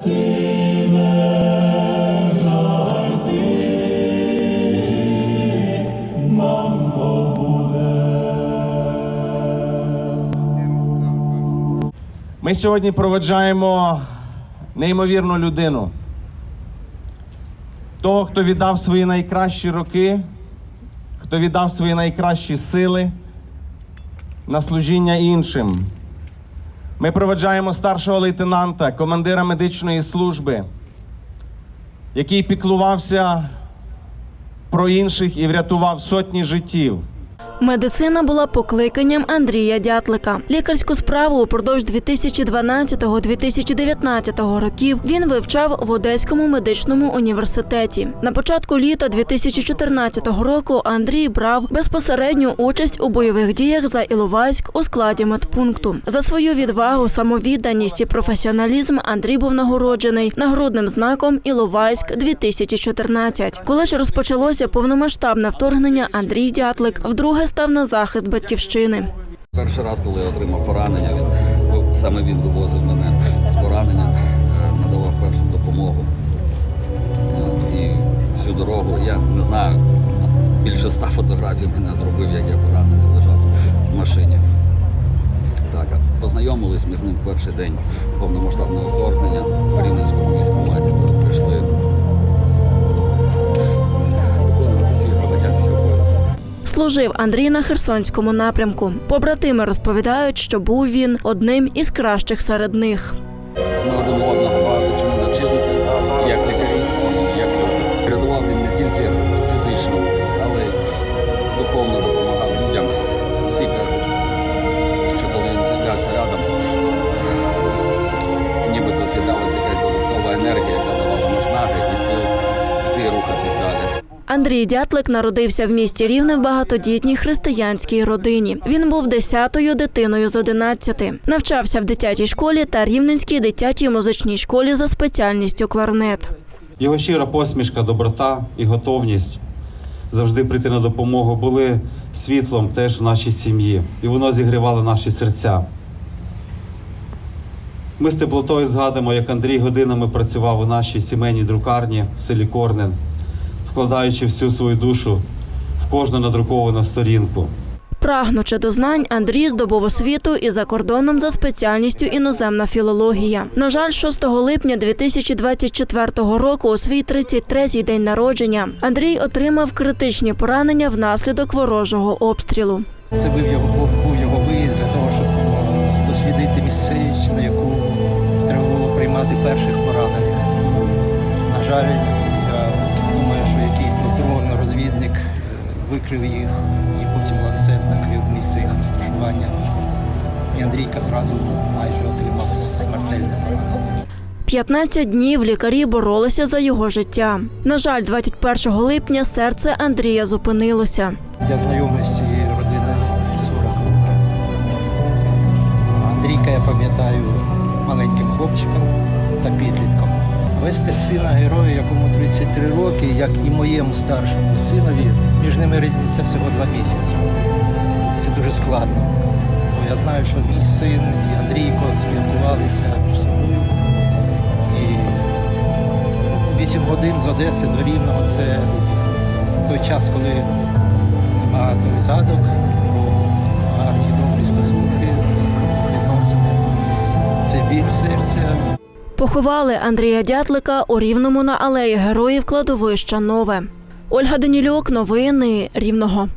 Ми сьогодні проведжаємо неймовірну людину. Того, хто віддав свої найкращі роки, хто віддав свої найкращі сили на служіння іншим. Ми проведжаємо старшого лейтенанта, командира медичної служби, який піклувався про інших і врятував сотні життів. Медицина була покликанням Андрія Дятлика. Лікарську справу упродовж 2012-2019 років він вивчав в Одеському медичному університеті. На початку літа 2014 року Андрій брав безпосередню участь у бойових діях за Іловайськ у складі медпункту. За свою відвагу, самовідданість і професіоналізм Андрій був нагороджений нагрудним знаком Іловайськ 2014 Коли ж розпочалося повномасштабне вторгнення, Андрій Дятлик вдруге став на захист батьківщини. Перший раз, коли я отримав поранення, він саме він вивозив мене з пораненням, е, надавав першу допомогу. Е, І всю дорогу я не знаю, більше ста фотографій мене зробив, як я поранений лежав в машині. Так, познайомились ми з ним в перший день повномасштабного вторгнення в Рівненському військкоматі, коли прийшли Служив Андрій на Херсонському напрямку. Побратими розповідають, що був він одним із кращих серед них. Ми один одного Андрій Дятлик народився в місті Рівне в багатодітній християнській родині. Він був десятою дитиною з одинадцяти. Навчався в дитячій школі та Рівненській дитячій музичній школі за спеціальністю кларнет. Його щира посмішка, доброта і готовність завжди прийти на допомогу були світлом теж в нашій сім'ї, і воно зігрівало наші серця. Ми з теплотою згадуємо, як Андрій годинами працював у нашій сімейній друкарні в селі Корнен, вкладаючи всю свою душу в кожну надруковану сторінку. Прагнучи до знань, Андрій здобув освіту і за кордоном за спеціальністю іноземна філологія. На жаль, 6 липня 2024 року, у свій 33-й день народження, Андрій отримав критичні поранення внаслідок ворожого обстрілу. Це був його, був, був його виїзд для того, щоб дослідити місцевість, на яку треба було приймати перших поранених. На жаль, викрив їх і потім ланцет накрив місце їх розташування. І Андрійка зразу майже отримав смертельне поранення. 15 днів лікарі боролися за його життя. На жаль, 21 липня серце Андрія зупинилося. Я знайомий з цією родиною 40 років. Андрійка, я пам'ятаю, маленьким хлопчиком та підлітком. Вести сина героя, якому 33 роки, як і моєму старшому синові, між ними різниця всього два місяці. Це дуже складно. Бо я знаю, що мій син і Андрійко спілкувалися між собою. І 8 годин з Одеси до Рівного це той час, коли багато згадок Поховали Андрія Дятлика у Рівному на алеї героїв кладовища Нове. Ольга Данілюк, новини Рівного.